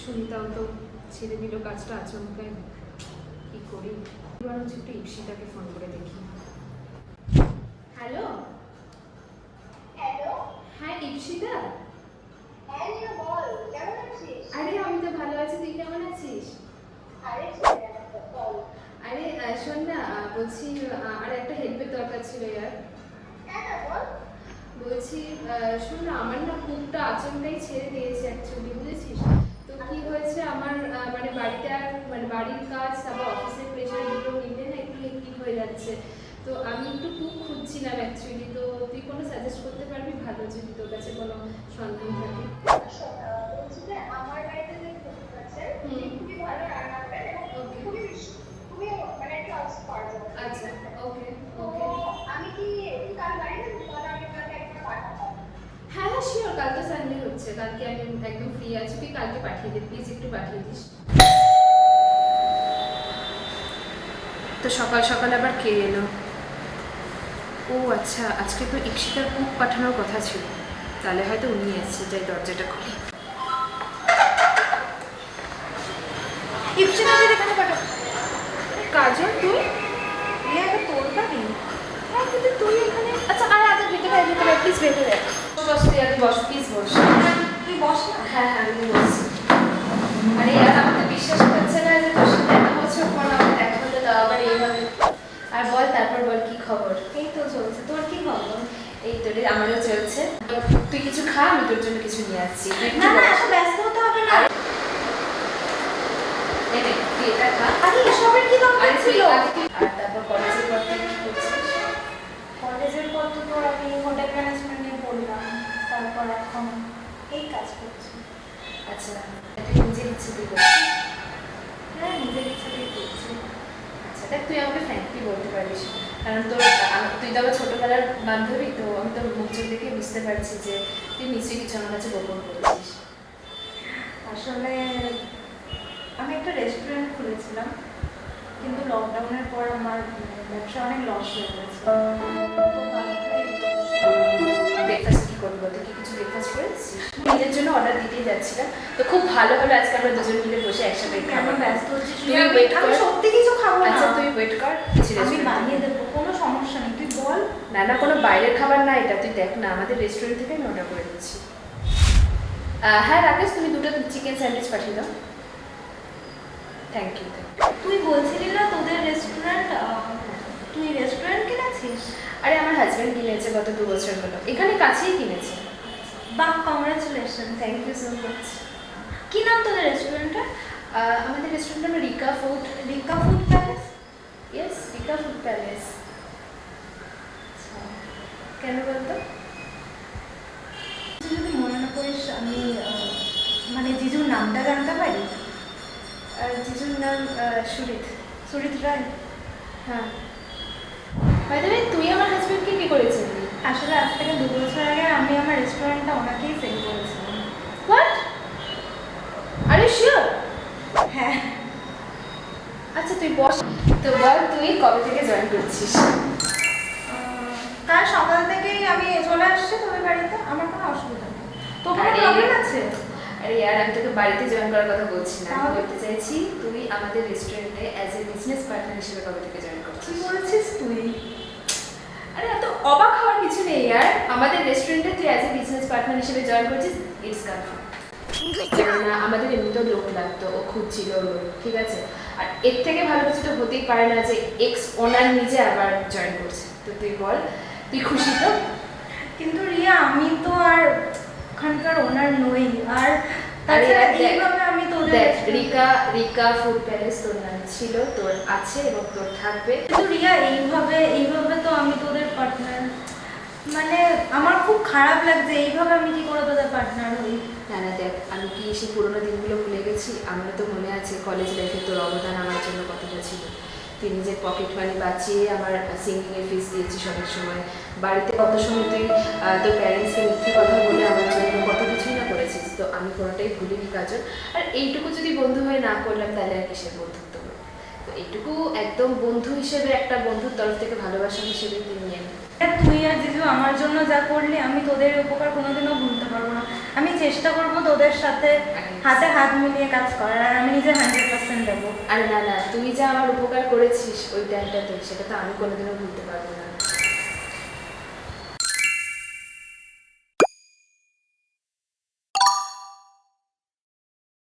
ইপসিতাও তো ছেড়ে দিল কাজটা আচমকাই কি করি? এবার হচ্ছে একটু ইপসিতাকে ফোন করে দেখি। হ্যালো? হ্যালো? হ্যাঁ ইপসিতা হ্যাঁ আরে আমি তো ভালো আছি তুই কেমন আছিস? আরে শোন না বলছি আর একটা হেল্পের দরকার ছিল ইয়ার। বলছি শোন না, আমার না বুকটা আচমকাই ছেড়ে দিয়েছে অ্যাকচুয়ালি বুঝেছিস? তো কি হয়েছে আমার মানে বাড়িতে আর মানে বাড়ির কাজ তারপর অফিসের প্রেশার দুটো মিলে না, একটু হেক্টিক হয়ে যাচ্ছে। তো আমি একটু কুক খুঁজছিলাম অ্যাকচুয়ালি তো তুই কোনো সাজেস্ট করতে পারবি ভালো যদি তোর কাছে কোনো সন্ধান থাকে শোন, আহ, বলছি যে আমার বাড়িতে যে কুক আছে হুম। উনি খুবই ভালো রান্না করেন এবং Okay. খুবই খুবই মানে ট্রাস্ট করা যায় আচ্ছা ওকে তো ওকে আমি কি তুই কাল বাড়ি যাবি তাহলে আমি কালকে একবার পাঠাবো হ্যাঁ হ্যাঁ শিওর কাল তো সানডে হচ্ছে কালকে আমি একদম ফ্রি আছি তুই কালকে পাঠিয়ে দে প্লিজ একটু পাঠিয়ে দিস। তো সকাল সকাল আবার কে এলো? ও আচ্ছা আজকে তো ইপসিতার কুক পাঠানোর কথা ছিল। তাহলে হয়তো উনি এসছে যাই দরজাটা খুলি। ইপসিতা দিদি কেন পাঠাবো কাজল তুই? তোর বাড়ি। হ্যাঁ তুই এখানে আচ্ছা আরে আগে ভেতরে প্লিজ ভেতরে। বস তুই আগে বস প্লিজ বস। বস? না হ্যাঁ হ্যাঁ আমি বলছি আরে ইয়ার আমাকে বিশ্বাস করছে না যে তোর সাথে এত বছর পর আমার দেখা হলো তাও আবার এইভাবে। আর বল তারপর বল কি খবর? এই তো চলছে। তোর কি খবর? এই তো রে আমারও চলছে। তুই কিছু খা আমি তোর জন্য কিছু নিয়ে আসছি। না না এত ব্যস্ত হতে হবে না। এই নে, তুই এটা খা। আরে এসবের কি দরকার ছিল? আর তারপর কলেজের পর তুই কি করছিস? কলেজের পর তো তোর আমি হোটেল ম্যানেজমেন্ট নিয়ে পড়লাম। তারপর এখন এই কাজ করছি। আচ্ছা এটা নিজের ইচ্ছে তুই করছিস হ্যাঁ নিজের ইচ্ছাতেই করছি। আচ্ছা দেখ, তুই আমাকে ফ্র্যাঙ্কলি বলতে পারিস। কারণ তোর তুই তো আমার ছোটবেলার বান্ধবী, তো আমি তোর মুখ চোখ দেখে বুঝতে পারছি যে তুই নিশ্চয়ই কিছু আমার কাছে গোপন করেছিস। আসলে, আমি একটা রেস্টুরেন্ট খুলেছিলাম, কিন্তু লকডাউনের পর আমার ব্যবসা অনেক লস হয়ে গেছে। ব্রেকফাস্ট কি করব? বলতে কি কিছু ব্রেকফাস্ট করেছিস? নিজের জন্য অর্ডার দিতেই যাচ্ছিলাম। তো খুব ভালো হলো আজকে আমরা দুজন মিলে বসে একসাথে খাব ব্যস্ত হচ্ছিস? তুই ওয়েট কর। সত্যি কিছু খাব না। আচ্ছা তুই ওয়েট কর। আমি বানিয়ে। দেবো কোনো সমস্যা নেই। তুই বল। না না কোনো বাইরের খাবার না এটা। তুই দেখ না আমাদের রেস্টুরেন্ট থেকে আমি অর্ডার করে দিচ্ছি। হ্যাঁ রাকেশ তুমি দুটো চিকেন স্যান্ডউইচ পাঠিয়ে দাও। থ্যাংক ইউ তুই বলছিলি না তোদের রেস্টুরেন্ট তুই রেস্টুরেন্ট কিনেছিস? আরে আমার হাজব্যান্ড কিনেছে গত দু বছর হলো। এখানে কাছেই কিনেছে। বাহ congratulation thank you so much কি নাম তোদের রেস্টুরেন্টের আমাদের রেস্টুরেন্ট নাম Rika food Rika food palace yes Rika food palace কেন বলতো? যদি মনে না করিস, আমি মানে জিজুর নামটা জানতে পারি? জিজুর নাম সুরিত। সুরিত রায়? হ্যাঁ। তুই আমার হাজব্যান্ডকে কি করেছিলি আসলে আজ থেকে দু বছর আগে আমি আমার রেস্টুরেন্টটা ওনাকেই সেল করেছিলাম হোয়াট আরে শিওর হ্যাঁ। আচ্ছা তুই বস। তো বল তুই কবে থেকে জয়েন করছিস? কাল সকাল থেকেই আমি চলে আসছি তোদের বাড়িতে আমার কোনো অসুবিধা নেই। তোর কোনো। প্রবলেম আছে? আরে ইয়ার আমি তোকে বাড়িতে জয়েন করার কথা বলছি না। আমি বলতে চাইছি তুই আমাদের রেস্টুরেন্টে অ্যাজ এ বিজনেস পার্টনার হিসেবে কবে থেকে জয়েন কি করছিস বলছিস তুই? আরে এত অবাক হওয়ার কিছু নেই ইয়ার আমাদের রেস্টুরেন্টে তুই অ্যাজ এ বিজনেস পার্টনার হিসেবে জয়েন করছিস ইটস কেননা আমাদের এমনিতেও লোক লাগতো ও খুঁজছিল ঠিক আছে? আর এর থেকে ভালো কিছু তো হতেই পারে না যে এক্স ওনার নিজে আবার জয়েন করছে। তো তুই বল তুই খুশি তো? কিন্তু রিয়া আমি তো আর ওখানকার ওনার নই। আর আরে আমি দেখ রিকা রিকা ফুড প্যালেস তোর নাম ছিল তোর আছে এবং তোর থাকবে। কিন্তু রিয়া এইভাবে এইভাবে তো আমি তোদের পার্টনার মানে আমার খুব খারাপ লাগছে, এইভাবে আমি কি করে তোদের পার্টনার হই? না না, দেখ, আমি কি সেই পুরোনো দিনগুলো ভুলে গেছি? আমার তো মনে আছে কলেজ লাইফে তোর অবদান আমার জন্য কতটা ছিল। তুই নিজের পকেট মানি বাঁচিয়ে আমার সিঙ্গিংয়ের ফিস দিয়েছিস অনেক সময়। বাড়িতে কত সময় তুই তোর প্যারেন্টসকে মিথ্যে কথা বলে আমার জন্য কত কিছুই না করেছিস? তো আমি কোনোটাই ভুলিনি, কাজল। আর এইটুকু যদি বন্ধু হয়ে না করলাম, তাহলে আর কিসের বন্ধুত্ব? তো এইটুকু একদম বন্ধু হিসেবে, একটা বন্ধুর তরফ থেকে ভালোবাসা হিসেবে তুই নিয়ে। তুই আর জিজু আমার জন্য যা করলি, আমি তোদের উপকার কোনোদিনও ভুলতে পারব না। আমি চেষ্টা করব তোদের সাথে হাতে হাত মিলিয়ে কাজ করার, আর আমি নিজে হান্ড্রেড পার্সেন্ট দেবো। আর না না, তুই যা আমার উপকার করেছিস ওই টাইমটাতে সেটা তো আমি কোনোদিনও ভুলতে পারব না।